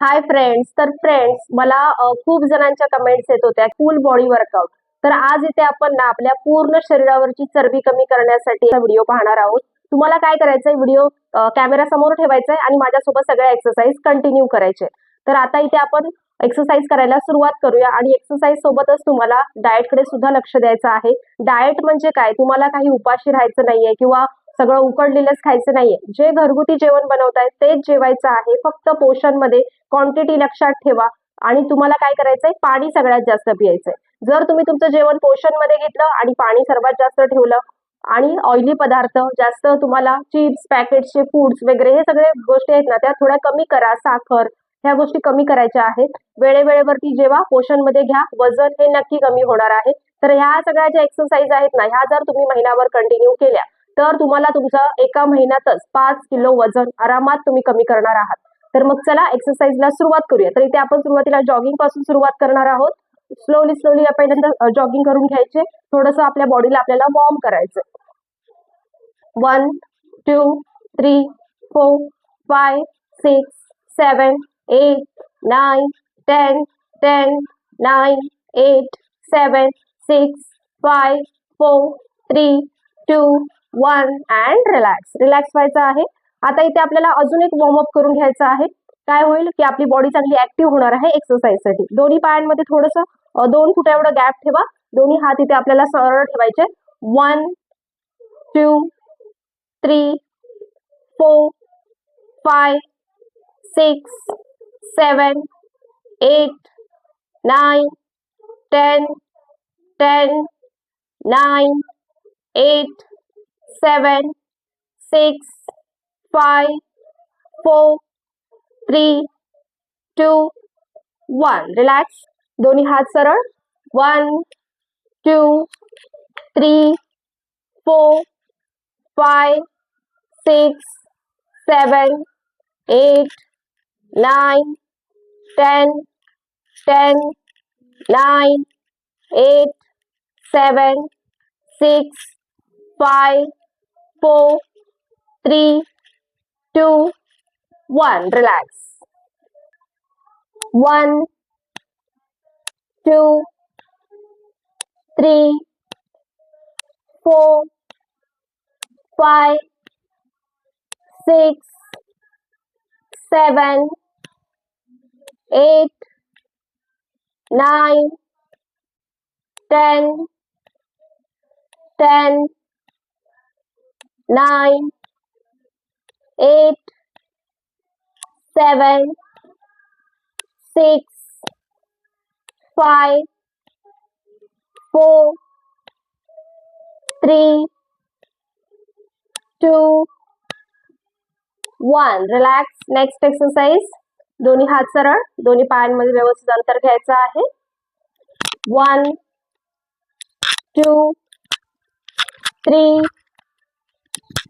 Hi friends तर friends मला खूप जणांच्या कमेंट्स येत होत्या फुल बॉडी वर्कआउट तर आज इथे आपण ना आपल्या पूर्ण शरीरावरची चरबी कमी करण्यासाठी व्हिडिओ पाहणार आहोत. तुम्हाला काय करायचंय व्हिडिओ कॅमेरा समोर ठेवायचा आहे आणि माझ्यासोबत सगळ्या एक्सरसाइज कंटिन्यू करायचे. तर आता इथे आपण एक्सरसाइज करायला सुरुवात करूया आणि एक्सरसाइज सोबतच तुम्हाला डाएटकडे सुद्धा लक्ष द्यायचं आहे. डाएट म्हणजे काय? तुम्हाला काही उपाशी राहायचं नाहीये किंवा सगळं उकडलेलंच खायचं नाहीये. जे घरगुती जेवण बनवताय तेच जेवायचं आहे. फक्त पोषणमध्ये क्वांटिटी लक्षात ठेवा. आणि तुम्हाला काय करायचंय? पाणी सगळ्यात जास्त पियायचंय. जर तुम्ही तुमचं जेवण पोषणमध्ये घेतलं आणि पाणी सर्वात जास्त ठेवलं आणि ऑइली पदार्थ जास्त तुम्हाला चिप्स पॅकेटचे फूड्स वगैरे हे सगळे गोष्टी आहेत ना त्या थोड्या कमी करा. साखर ह्या गोष्टी कमी करायच्या आहेत. वेळेवेळेवरती जेव्हा पोषणमध्ये घ्या. वजन हे नक्की कमी होणार आहे. तर ह्या सगळ्या ज्या एक्सरसाइज आहेत ना ह्या जर तुम्ही महिनाभर कंटिन्यू केल्या तर तुम्हाला तुमचं एका महिन्यातच पाच किलो वजन आरामात तुम्ही कमी करणार आहात. तर मग चला एक्सरसाइजला सुरुवात करूया. तर इथे आपण सुरुवातीला जॉगिंगपासून सुरुवात करणार आहोत. स्लोली स्लोली पहिल्यांदा जॉगिंग करून घ्यायचे. थोडस आपल्या बॉडीला आपल्याला वॉर्म करायचं one two three four five six seven eight nine ten ten nine eight seven six five four three two one and relax. Relax व्हायचं आहे. आता इथे आपल्याला अजून एक वॉर्मअप करून घ्यायचं आहे. काय होईल की आपली बॉडी चांगली ऍक्टिव्ह होणार आहे एक्सरसाइजसाठी दोन्ही पायांमध्ये थोडस दोन फुटा एवढं गॅप ठेवा. दोन्ही हात इथे आपल्याला सरळ ठेवायचे. One two three four five six seven eight nine ten ten nine eight seven six five four three two one relax दोन्ही हात सरळ. One two three four five six seven eight nine ten ten nine eight seven six five four, three, two, one. Relax. One, two, three, four, five, six, seven, eight, nine, ten, ten. Nine eight seven six five four three two one relax next exercise दोन्ही हात सरळ. दोन्ही पायांमध्ये व्यवस्थित अंतर घ्यायचं आहे. One two three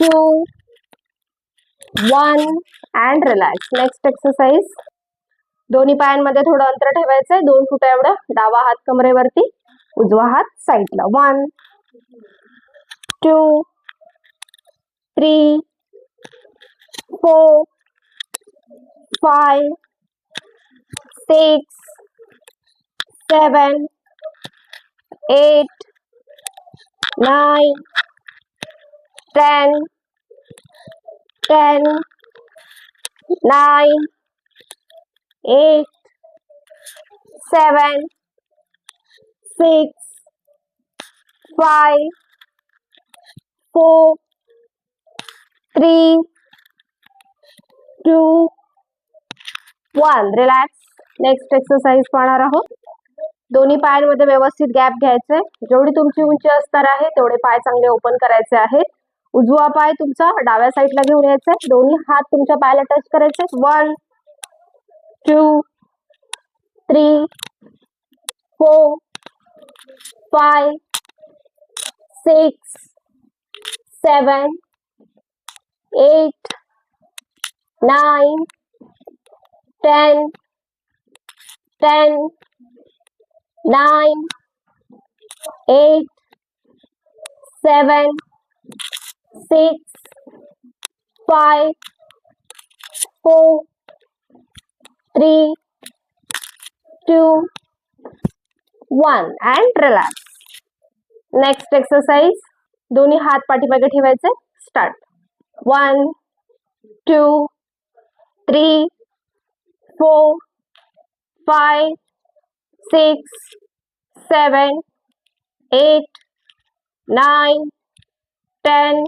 two one and relax next exercise दोन्ही पायांमध्ये थोडं अंतर ठेवायचंय. दोन फुट एवढं. डावा हात कमरेवरती. उजवा हात साईडला. One two three four five six seven eight nine ten ten nine eight seven six five four three two one relax next exercise पाहणार आहोत. दोन्ही पायांमध्ये व्यवस्थित गॅप घ्यायचे जेवढी तुमची उंची असणार आहे तेवढे पाय चांगले ओपन करायचे आहेत. उजवा पाय तुमचा डाव्या साईडला घेऊन यायचं आहे. दोन्ही हात तुमच्या पायाला टच करायचे one two three four five six seven eight nine ten ten nine eight seven six, five, four, three, two, one and relax. Next exercise दोन्ही हात पाठीमागे ठेवायचे start one two three four five six seven eight nine ten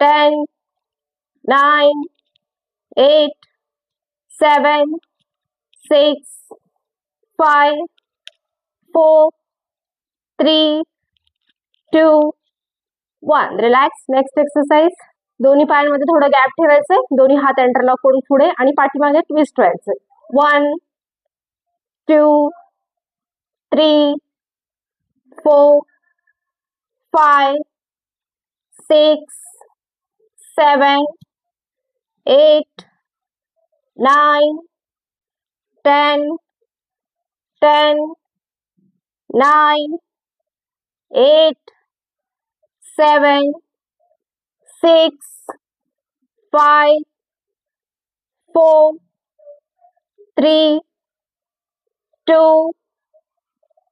ten nine eight seven six five four three two one relax next exercise दोन्ही पायांमध्ये थोडं gap ठेवायचंय दोन्ही हात एंटरलॉक करून पुढे आणि पाठीमागे ट्विस्ट व्हायचं. One two three four five six seven eight nine ten ten nine eight, seven, six, five, four, three, two,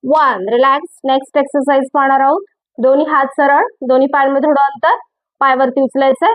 one relax next exercise पाहणार आहोत. दोन्ही हात सरळ दोन्ही पायांमध्ये थोडं अंतर. पायावरती उचलायचं.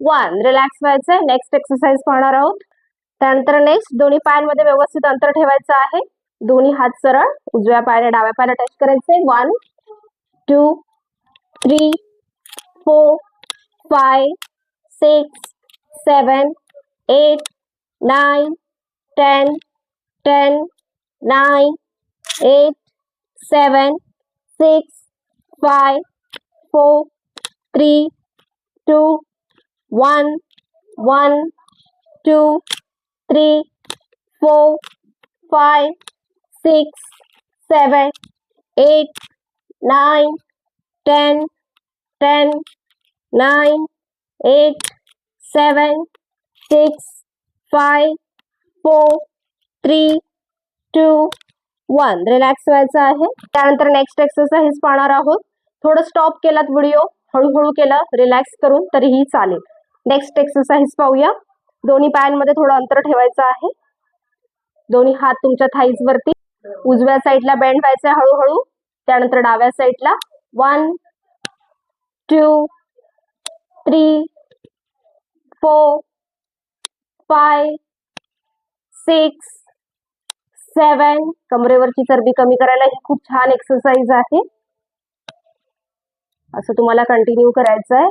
one relax व्हायचंय नेक्स्ट एक्सरसाइज पाहणार आहोत. त्यानंतर नेक्स्ट दोन्ही पायांमध्ये व्यवस्थित अंतर ठेवायचं आहे. दोन्ही हात सरळ उजव्या पायाने डाव्या पायाला टच करायचे. One two three four five six seven eight nine ten ten nine eight seven six five four three two one, one, two, three, four, five, six, seven, eight, nine, ten, ten, nine, eight, seven, six, five, four, three, two, one relax व्हायचं आहे त्यानंतर next exercise पाहणार आहोत थोडं stop केलात video हळूहळू केला relax करून तरीही चालेल नेक्स्ट एक्सरसाइज पाहूया. दोन्ही पायांमध्ये थोडं अंतर ठेवायचं आहे. दोन्ही हात तुमच्या थाईज वरती. उजव्या साईडला बेंड व्हायचं हळूहळू. त्यानंतर डाव्या साईडला one two three four five six seven कमरेवरची चरबी कमी करायला ही खूप छान एक्सरसाइज आहे. असं तुम्हाला कंटिन्यू करायचं आहे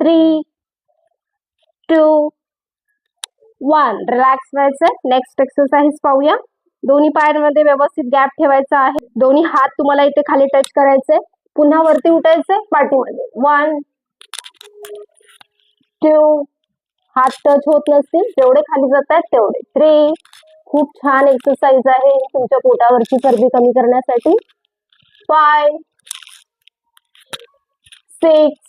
three, two, one. Relax व्हायचं. नेक्स्ट एक्सरसाइज पाहूया. दोन्ही पायांमध्ये व्यवस्थित गॅप ठेवायचा आहे. दोन्ही हात तुम्हाला इथे खाली टच करायचे. पुन्हा वरती उठायचे. पाठीमध्ये वन टू हात टच होत नसतील. जेवढे खाली जात आहेत तेवढे. थ्री खूप छान एक्सरसाइज आहे तुमच्या पोटावरची चरबी कमी करण्यासाठी. Five six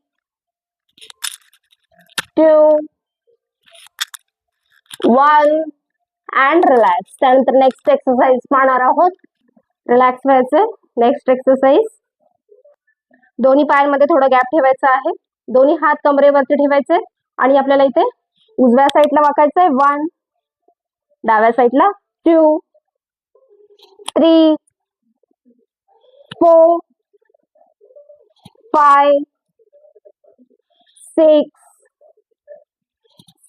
two, one and relax त्यानंतर नेक्स्ट एक्सरसाइज पाहणार आहोत. रिलॅक्स व्हायचं. नेक्स्ट एक्सरसाइज दोन्ही पायांमध्ये थोडं गॅप ठेवायचं आहे. दोन्ही हात कमरेवरती ठेवायचे. आणि आपल्याला इथे उजव्या साईडला वाकायचंय. वन डाव्या साईडला two three four five six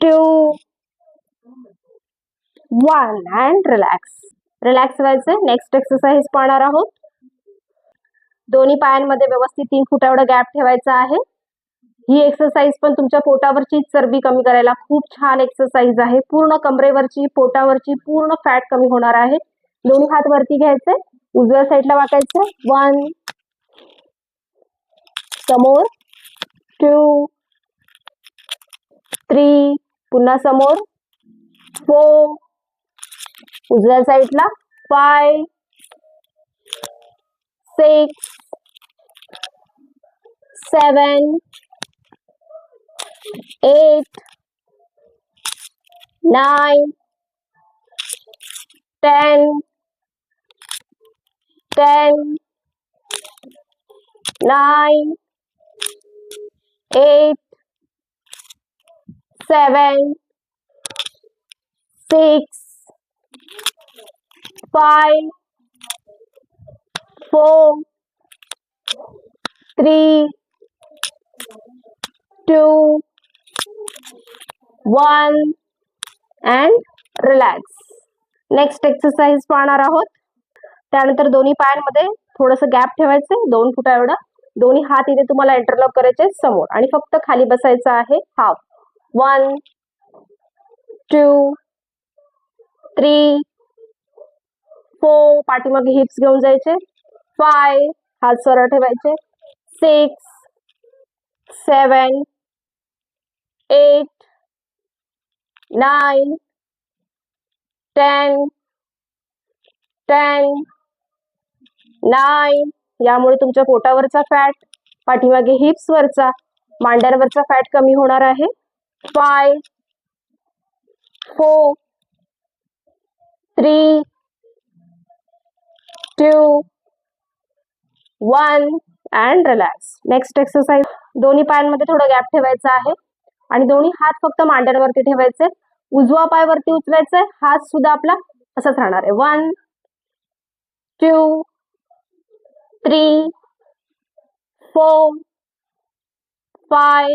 two, one and relax relax व्हायचं. नेक्स्ट एक्सरसाइज पाहणार आहोत. दोन्ही पायांमध्ये व्यवस्थित तीन फुटा एवढं गॅप ठेवायचा आहे. ही एक्सरसाइज पण तुमच्या पोटावरची चरबी कमी करायला खूप छान एक्सरसाइज आहे. पूर्ण कमरेवरची पोटावरची पूर्ण फॅट कमी होणार आहे. दोन्ही हात वरती घ्यायचे. उजव्या साईडला वाकायचं. वन समोर. टू थ्री पुन्हा समोर. फोर उजव्या साईडला five six seven eight nine ten ten nine eight seven six five, four, three, two, one and relax. Next exercise पाहणार आहोत. त्यानंतर दोन्ही पायांमध्ये थोडस गॅप ठेवायचं दोन फुटा एवढा. दोन्ही हात इथे तुम्हाला इंटरलॉक करायचे समोर. आणि फक्त खाली बसायचं आहे half one two three four पाठीमागे हिप्स घेऊन जायचे. फाय हात सरळ ठेवायचे. Six seven eight nine ten ten nine यामुळे तुमच्या पोटावरचा फॅट पाठीमागे हिप्सवरचा मांड्यांवरचा फॅट कमी होणार आहे. Five four three two, one and relax next exercise दोन्ही पायांमध्ये थोडं गॅप ठेवायचं आहे. आणि दोन्ही हात फक्त मांड्यांवरती ठेवायचे. उजवा पाय वरती उचलायचा. हात सुद्धा आपला असंच राहणार आहे. One two three four five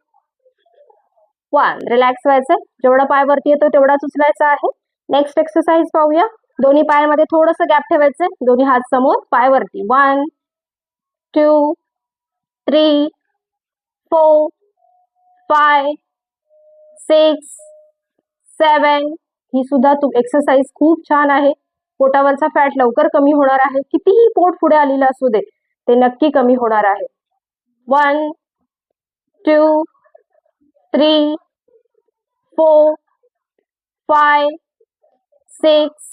one relax व्हायचं. जेवढा पाय वरती येतो तेवढाच उचलायचा आहे. नेक्स्ट एक्सरसाइज पाहूया. दोन्ही पायामध्ये थोडस गॅप ठेवायचं दोन्ही हात समोर पाय वरती. One two three four five six seven ही सुद्धा तू एक्सरसाइज खूप छान आहे. पोटावरचा फॅट लवकर कमी होणार आहे. कितीही पोट पुढे आलेलं असू दे ते नक्की कमी होणार आहे. One two three four five six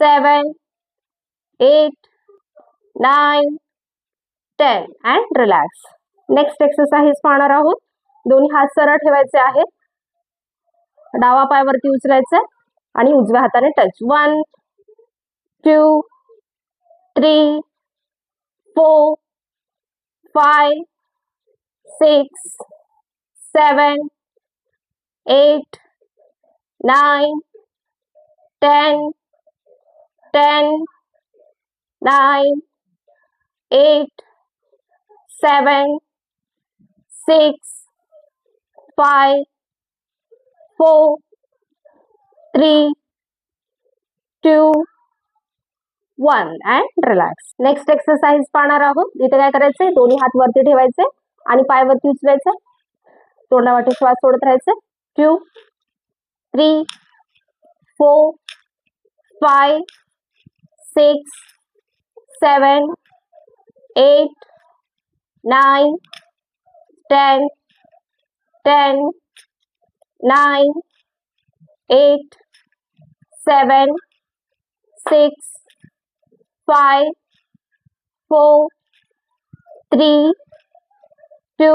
seven eight nine ten and relax next exercise पाहणार आहोत. दोन्ही हात सरळ ठेवायचे आहेत. डावा पाय वरती उचलायचा आणि उजव्या हाताने touch one two three four five six seven eight nine ten ten nine eight seven, six, five, four, three, two, one and relax. Next exercise पाहणार आहोत. इथे काय करायचंय? दोन्ही हात वरती ठेवायचे आणि पाय वरती तोंडा वाटून श्वास सोडत राहायचं. Two three four five six seven eight nine ten ten nine eight seven six five four three two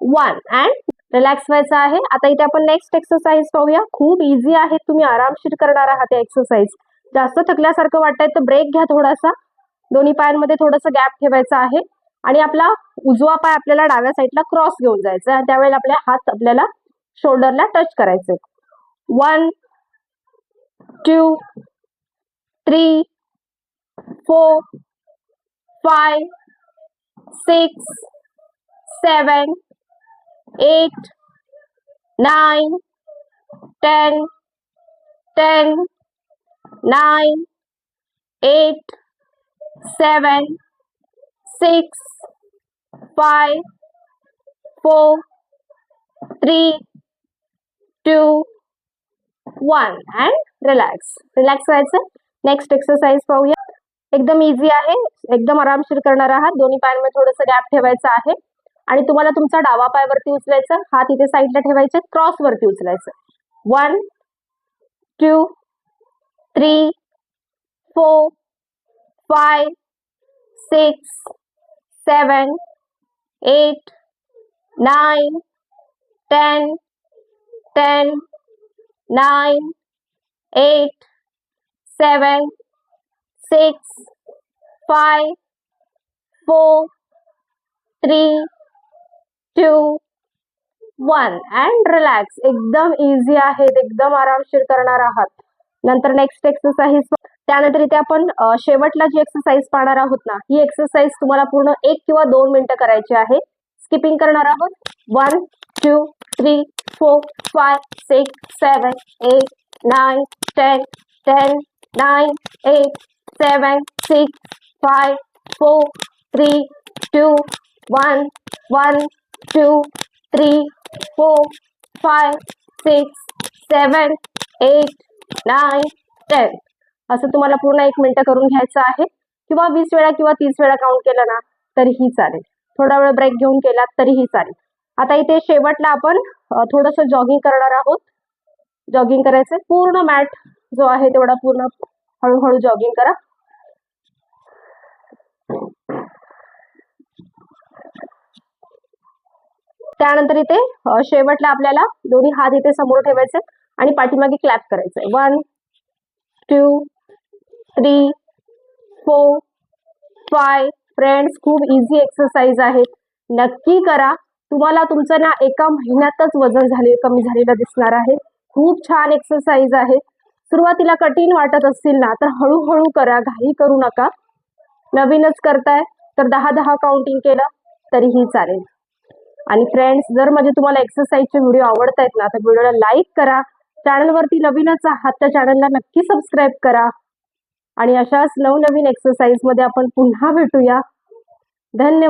one and relax व्हायचं आहे. आता इथे आपण नेक्स्ट एक्सरसाइज पाहूया. खूप इझी आहे. तुम्ही आरामशीर करणार आहात एक्सरसाइज जास्त थकल्यासारखं वाटतंय तर ब्रेक घ्या थोडासा. दोन्ही पायांमध्ये थोडंसं गॅप ठेवायचा आहे. आणि आपला उजवा पाय आपल्याला डाव्या साईडला क्रॉस घेऊन जायचा आणि त्यावेळेला आपल्या हात आपल्याला शोल्डरला टच करायचे one two three four five six seven eight nine ten ten nine eight seven six five four three two one and relax relax व्हायचं नेक्स्ट एक्सरसाइज पाहूया. एकदम इझी आहे. एकदम आरामशीर करणार आहात. दोन्ही पायांमध्ये थोडंसं गॅप ठेवायचं आहे. आणि तुम्हाला तुमचा डावा पाय वरती उचलायचा हात इथे साईडला ठेवायचे क्रॉस वरती उचलायचं. One two three four five six seven eight nine ten ten nine eight seven six five four three two one and relax एकदम इझी आहेत. एकदम आरामशीर करणार आहात. नंतर नेक्स्ट एक्सरसाइज त्यानंतर इथे आपण शेवटला जी एक्सरसाइज पाहणार आहोत ना ही एक्सरसाइज तुम्हाला पूर्ण एक किंवा दोन मिनिटं करायची आहे. स्किपिंग करणार आहोत. One two three four five six seven eight nine ten ten nine eight seven six five four three two one one two, three four five six seven eight nine ten असं तुम्हाला पूर्ण एक minute करून घ्यायचं आहे. किंवा वीस वेळा किंवा तीस वेळा काउंट केलं ना तरीही चालेल. थोडा वेळ ब्रेक घेऊन केला तरीही चालेल. आता इथे शेवटला आपण थोडस जॉगिंग करणार आहोत. जॉगिंग करायचं. पूर्ण मॅट जो आहे तेवढा पूर्ण हळूहळू जॉगिंग करा. त्यानंतर इथे शेवटला आपल्याला दोन्ही हात इथे समोर ठेवायचे आणि पाठीमागे क्लॅप करायचंय one two three four five friends खूप इझी एक्सरसाइज आहेत नक्की करा. तुम्हाला तुमचं ना एका महिन्यातच वजन झाले कमी झालेलं दिसणार आहे. खूप छान एक्सरसाइज आहे. सुरुवातीला कठीण वाटत असतील ना तर हळूहळू करा. घाई करू नका. नवीनच करताय तर दहा दहा काउंटिंग केलं तरीही चालेल. आणि फ्रेंड्स जर म्हणजे तुम्हाला एक्सरसाइजचे व्हिडिओ आवडत आहेत ना तर व्हिडिओला लाईक करा. चॅनलवरती नवीनच आहात त्या चॅनलला नक्की सबस्क्राईब करा. आणि अशाच नवनवीन एक्सरसाइजमध्ये आपण पुन्हा भेटूया. धन्यवाद.